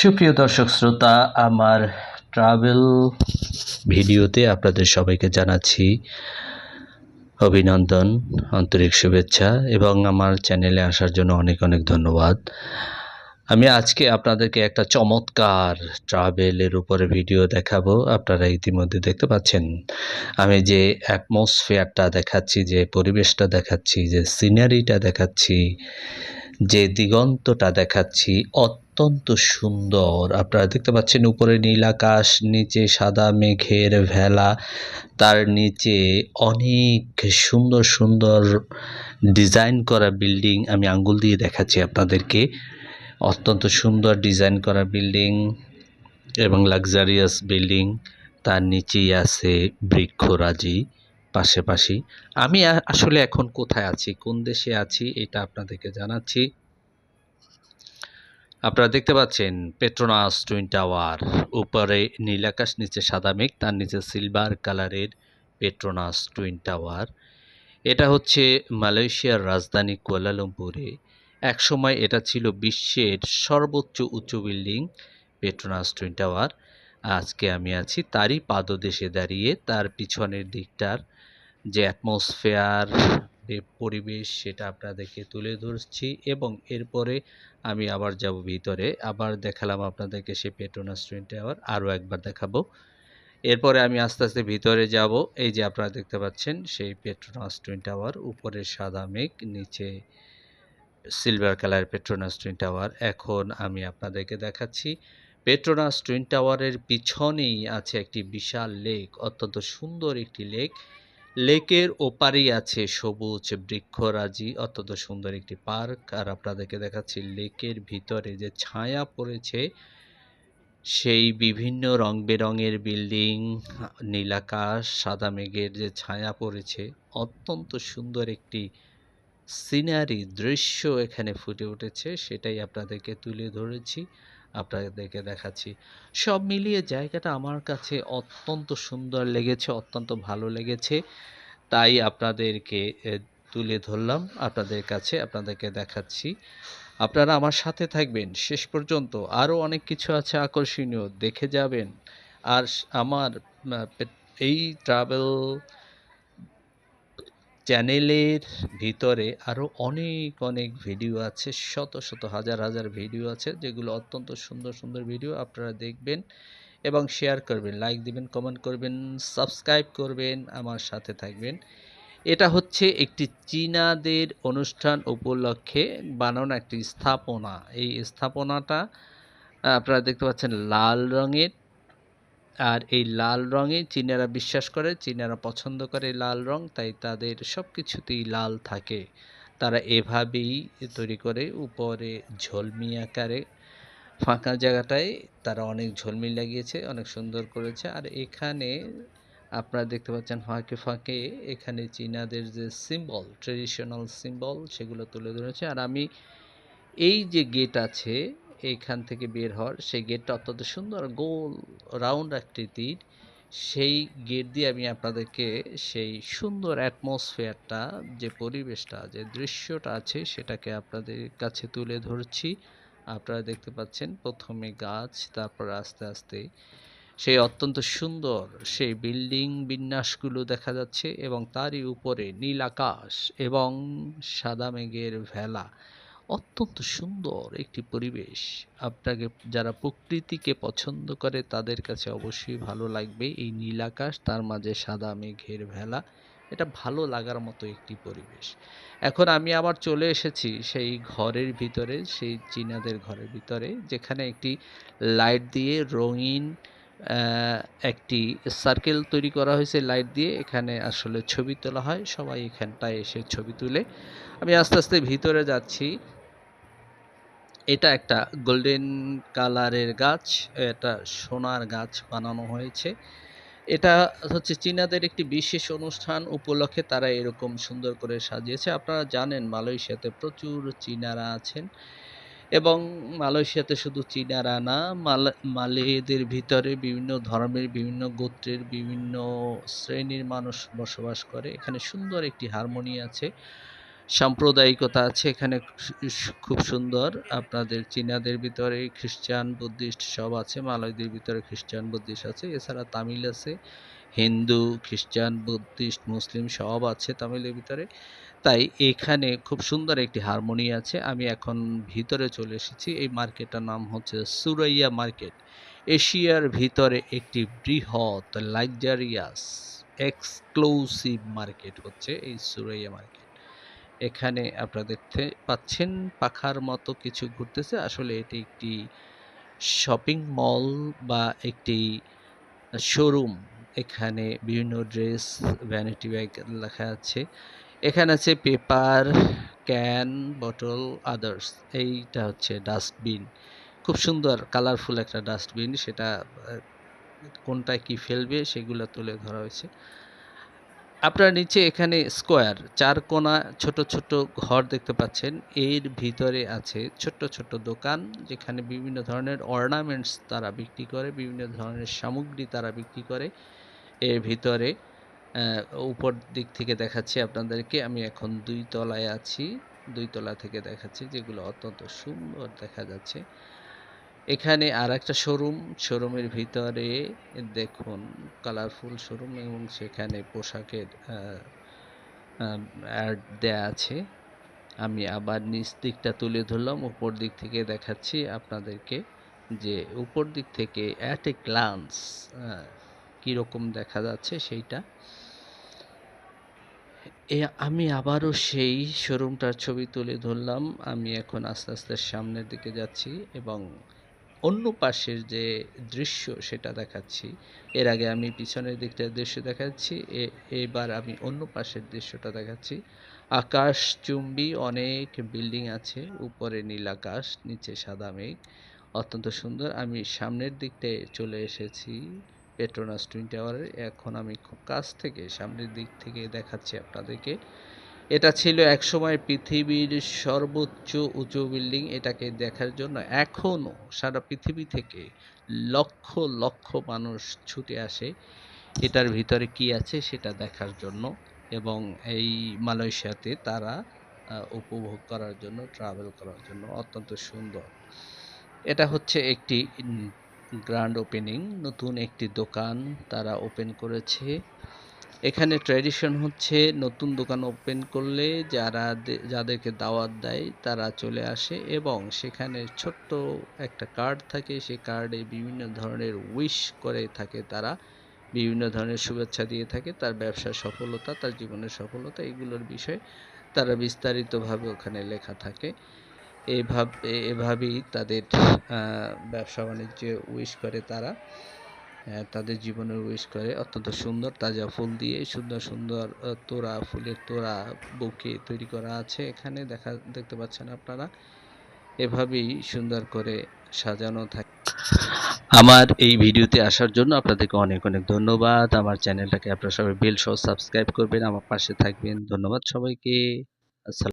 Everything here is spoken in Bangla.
সুপ্রিয় দর্শক শ্রোতা, আমার ট্রাভেল ভিডিওতে আপনাদের সবাইকে জানাচ্ছি অভিনন্দন, আন্তরিক শুভেচ্ছা এবং আমার চ্যানেলে আসার জন্য অনেক অনেক ধন্যবাদ। আমি আজকে আপনাদেরকে একটা চমৎকার ট্রাভেলের উপরে ভিডিও দেখাবো, আপনারা ইতিমধ্যে দেখতে পাচ্ছেন। আমি যে অ্যাটমসফিয়ারটা দেখাচ্ছি, যে পরিবেশটা দেখাচ্ছি, যে সিনারিটা দেখাচ্ছি যে দিগন্তটা দেখাচ্ছি অত্যন্ত সুন্দর। আপনারা দেখতে পাচ্ছেন উপরে নীল আকাশ, নিচে সাদা মেঘের ভেলা, তার নিচে অনেক সুন্দর সুন্দর ডিজাইন করা বিল্ডিং আমি আঙ্গুল দিয়ে দেখাচ্ছি আপনাদেরকে। অত্যন্ত সুন্দর ডিজাইন করা বিল্ডিং এবং লাক্সারিয়াস বিল্ডিং, তার নিচেই আছে বৃক্ষরাজি। পাশাপাশি আমি আসলে এখন কোথায় আছি, কোন দেশে আছি, এটা আপনাদেরকে জানাচ্ছি। আপনারা দেখতে পাচ্ছেন পেট্রোনাস টুইন টাওয়ার উপরে নীল আকাশ, নিচে সাদা মেঘ, তার নিচে সিলভার কালারের পেট্রোনাস টুইন টাওয়ার এটা হচ্ছে মালয়েশিয়ার রাজধানী কুয়ালালামপুরে। একসময় এটা ছিল বিশ্বের সর্বোচ্চ উঁচু বিল্ডিং পেট্রোনাস টুইন টাওয়ার আজকে আমি আছি তারই পাদদেশে দাঁড়িয়ে, তার পিছনের দিকটার যে অ্যাটমসফেয়ার পরিবেশ সেটা আপনাদেরকে তুলে ধরছি এবং এরপরে আমি আবার যাব ভিতরে। আবার দেখালাম আপনাদেরকে সেই পেট্রোনাস টুইন টাওয়ার আরও একবার দেখাবো। এরপরে আমি আস্তে আস্তে ভিতরে যাব। এই যে আপনারা দেখতে পাচ্ছেন, সেই পেট্রোনাস টুইন টাওয়ার উপরে সাদা মেঘ, নিচে silver colour Petronas twin tower এখন আমি আপনাদেরকে দেখাচ্ছি পেট্রোনাস টুইন টাওয়ারের পিছনেই আছে একটি বিশাল লেক অত্যন্ত সুন্দর একটি লেক লেকের ওপারেই আছে সবুজ বৃক্ষরাজি, অত্যন্ত সুন্দর একটি পার্ক। আর আপনাদেরকে দেখাচ্ছি, লেকের ভিতরে যে ছায়া পড়েছে, সেই বিভিন্ন রং বেরঙের বিল্ডিং নীলাকাশ সাদা মেঘের যে ছায়া পড়েছে, অত্যন্ত সুন্দর একটি সিনারি দৃশ্য এখানে ফুটে উঠেছে। সেটাই আপনাদেরকে তুলে ধরেছি। আপনাদেরকে দেখাচ্ছি। সব মিলিয়ে জায়গাটা আমার কাছে অত্যন্ত সুন্দর লেগেছে, অত্যন্ত ভালো লেগেছে। তাই আপনাদেরকে তুলে ধরলাম, আপনাদের কাছে আপনাদেরকে দেখাচ্ছি। আপনারা আমার সাথে থাকবেন। শেষ পর্যন্ত আরও অনেক কিছু আছে আকর্ষণীয়, দেখে যাবেন। আর আমার এই ট্রাভেল চ্যানেলের ভিতরে আরও অনেক অনেক ভিডিও আছে, শত শত, হাজার হাজার ভিডিও আছে, যেগুলো অত্যন্ত সুন্দর সুন্দর ভিডিও আপনারা দেখবেন এবং শেয়ার করবেন লাইক দিবেন কমেন্ট করবেন সাবস্ক্রাইব করবেন, আমার সাথে থাকবেন। এটা হচ্ছে একটি চীনাদের অনুষ্ঠান উপলক্ষে বানানো একটি স্থাপনা। এই স্থাপনাটা আপনারা দেখতে পাচ্ছেন লাল রঙের। আর এই লাল রঙে চীনারা বিশ্বাস করে, চীনারা পছন্দ করে লাল রং, তাই তাদের সব কিছুতেই লাল থাকে। তারা এভাবেই তৈরি করে, উপরে ঝলমি আকারে। ফাঁকা জায়গাটায় তারা অনেক ঝলমি লাগিয়েছে, অনেক সুন্দর করেছে। আর এখানে আপনারা দেখতে পাচ্ছেন ফাঁকে ফাঁকে এখানে চীনাদের যে সিম্বল ট্রেডিশনাল সিম্বল সেগুলো তুলে ধরেছে। আর আমি এই যে গেট আছে এইখান থেকে বের হওয়ার সেই গেটটা অত্যন্ত সুন্দর গোল রাউন্ড আকৃতির। সেই গেট দিয়ে আমি আপনাদেরকে সেই সুন্দর অ্যাটমসফিয়ারটা যে পরিবেশটা, যে দৃশ্যটা আছে সেটাকে আপনাদের কাছে তুলে ধরছি। আপনারা দেখতে পাচ্ছেন প্রথমে গাছ, তারপর আস্তে আস্তে সেই অত্যন্ত সুন্দর সেই বিল্ডিং বিন্যাসগুলো দেখা যাচ্ছে এবং তারই উপরে নীল আকাশ এবং সাদা মেঘের ভেলা। অত্যন্ত সুন্দর একটি পরিবেশ। আপনাকে, যারা প্রকৃতিকে পছন্দ করে, তাদের কাছে অবশ্যই ভালো লাগবে। এই নীল আকাশ, তার মাঝে সাদা মেঘের ভেলা, এটা ভালো লাগার মতো একটি পরিবেশ। এখন আমি আবার চলে এসেছি সেই ঘরের ভিতরে, সেই চীনাদের ঘরের ভিতরে, যেখানে একটি লাইট দিয়ে রঙিন একটি সার্কেল তৈরি করা হয়েছে লাইট দিয়ে। এখানে আসলে ছবি তোলা হয়। সবাই এখানটায় এসে ছবি তুলে। আমি আস্তে আস্তে ভিতরে যাচ্ছি। এটা একটা গোল্ডেন কালারের গাছ, এটা সোনার গাছ বানানো হয়েছে। এটা হচ্ছে চীনাদের একটি বিশেষ অনুষ্ঠান, উপলক্ষে তারা এরকম সুন্দর করে সাজিয়েছে। আপনারা জানেন মালয়েশিয়াতে প্রচুর চীনারা আছেন এবং মালয়েশিয়াতে শুধু চীনারা না, মালা, মালেদের ভিতরে বিভিন্ন ধর্মের, বিভিন্ন গোত্রের বিভিন্ন শ্রেণির মানুষ বসবাস করে। এখানে সুন্দর একটি হারমোনি আছে। সাম্প্রদায়িকতা আছে, এখানে খুব সুন্দর। আপনাদের চীনাদের ভিতরে খ্রিস্টান, বুদ্ধিস্ট সব আছে, মালয়দের ভিতরে খ্রিস্টান, বুদ্ধিস্ট আছে। এছাড়া তামিল আছে, হিন্দু, খ্রিস্টান, বুদ্ধিস্ট, মুসলিম সব আছে তামিলের ভিতরে। তাই এখানে খুব সুন্দর একটি হারমোনি আছে। আমি এখন ভিতরে চলে এসেছি। এই মার্কেটটার নাম হচ্ছে সুরাইয়া মার্কেট। এশিয়ার ভিতরে একটি বৃহৎ, লাক্সারিয়াস, এক্সক্লুসিভ মার্কেট হচ্ছে এই সুরাইয়া মার্কেট। এখানে আপনারা দেখতে পাচ্ছেন পাখার মতো কিছু ঘুরতেছে। আসলে এটি একটি শপিং মল বা একটি শোরুম এখানে বিভিন্ন ড্রেস ভ্যানিটি ব্যাগ লেখা আছে। এখানে আছে পেপার ক্যান বটল আদার্স এইটা হচ্ছে ডাস্টবিন খুব সুন্দর কালারফুল একটা ডাস্টবিন সেটা কোনটায় কি ফেলবে সেগুলো তুলে ধরা হয়েছে। আপনার নিচে এখানে স্কোয়ার, চার কোণা, ছোট ছোট ঘর দেখতে পাচ্ছেন। এর ভিতরে আছে ছোট্ট ছোট্ট দোকান, যেখানে বিভিন্ন ধরনের অর্নামেন্টস তারা বিক্রি করে, বিভিন্ন ধরনের সামগ্রী তারা বিক্রি করে। এর ভিতরে উপর দিক থেকে দেখাচ্ছি আপনাদেরকে। আমি এখন দুই তলায় আছি, দুই তলা থেকে দেখাচ্ছি, যেগুলো অত্যন্ত সুন্দর দেখা যাচ্ছে। এখানে আর একটা শোরুম শোরুমের ভিতরে দেখুন কালারফুল শোরুম এবং সেখানে পোশাকের অ্যাড দেয়া আছে। আমি আবার নিচ দিকটা তুলে ধরলাম, উপর দিক থেকে দেখাচ্ছি আপনাদেরকে যে উপর দিক থেকে অ্যাট এ গ্লান্স কীরকম দেখা যাচ্ছে সেইটা। এ, আমি আবারও সেই শোরুমটার ছবি তুলে ধরলাম। আমি এখন আস্তে আস্তে সামনের দিকে যাচ্ছি এবং অন্য পাশের যে দৃশ্য সেটা দেখাচ্ছি। এর আগে আমি পিছনের দিকটার দৃশ্য দেখাচ্ছি এবার আমি অন্য পাশের দৃশ্যটা দেখাচ্ছি। আকাশ চুম্বি, অনেক বিল্ডিং আছে, উপরে নীল আকাশ, নিচে সাদা মেঘ, অত্যন্ত সুন্দর। আমি সামনের দিকটায় চলে এসেছি পেট্রোনাস টুইন টাওয়ারে এখন আমি কাছ থেকে, সামনের দিক থেকে দেখাচ্ছি আপনাদেরকে। এটা ছিল একসময় পৃথিবীর সর্বোচ্চ উঁচু বিল্ডিং এটাকে দেখার জন্য। এখনও সারা পৃথিবী থেকে লক্ষ লক্ষ মানুষ ছুটে আসে। এটার ভিতরে কি আছে সেটা দেখার জন্য এবং এই মালয়েশিয়াতে তারা উপভোগ করার জন্য ট্রাভেল করার জন্য অত্যন্ত সুন্দর। এটা হচ্ছে একটি গ্র্যান্ড ওপেনিং নতুন একটি দোকান তারা ওপেন করেছে। এখানে ট্র্যাডিশন হচ্ছে নতুন দোকান ওপেন করলে যারা যাদেরকে দাওয়াত দেয় তারা চলে আসে এবং সেখানে ছোট্ট একটা কার্ড থাকে। সেই কার্ডে বিভিন্ন ধরনের উইশ করে থাকে তারা। বিভিন্ন ধরনের শুভেচ্ছা দিয়ে থাকে। তার ব্যবসার সফলতা, তার জীবনের সফলতা এগুলোর বিষয়ে তারা বিস্তারিতভাবে ওখানে লেখা থাকে। এভাবে, এভাবেই তাদের ব্যবসা বাণিজ্য উইশ করে তারা। তাদের জীবনের উইশ করে। অত্যন্ত সুন্দর তাজা ফুল দিয়ে সুন্দর সুন্দর তোড়া, ফুলের তোড়া বুকে তৈরি করা আছে এখানে। দেখা, দেখতে পাচ্ছেন আপনারা। এভাবেই সুন্দর করে সাজানো থাকে। আমার এই ভিডিওতে আসার জন্য আপনাদেরকে অনেক অনেক ধন্যবাদ। আমার চ্যানেলটাকে আপনারা সবাই বেল সহ সাবস্ক্রাইব করবেন, আমার পাশে থাকবেন। ধন্যবাদ সবাইকে। আসসালাম।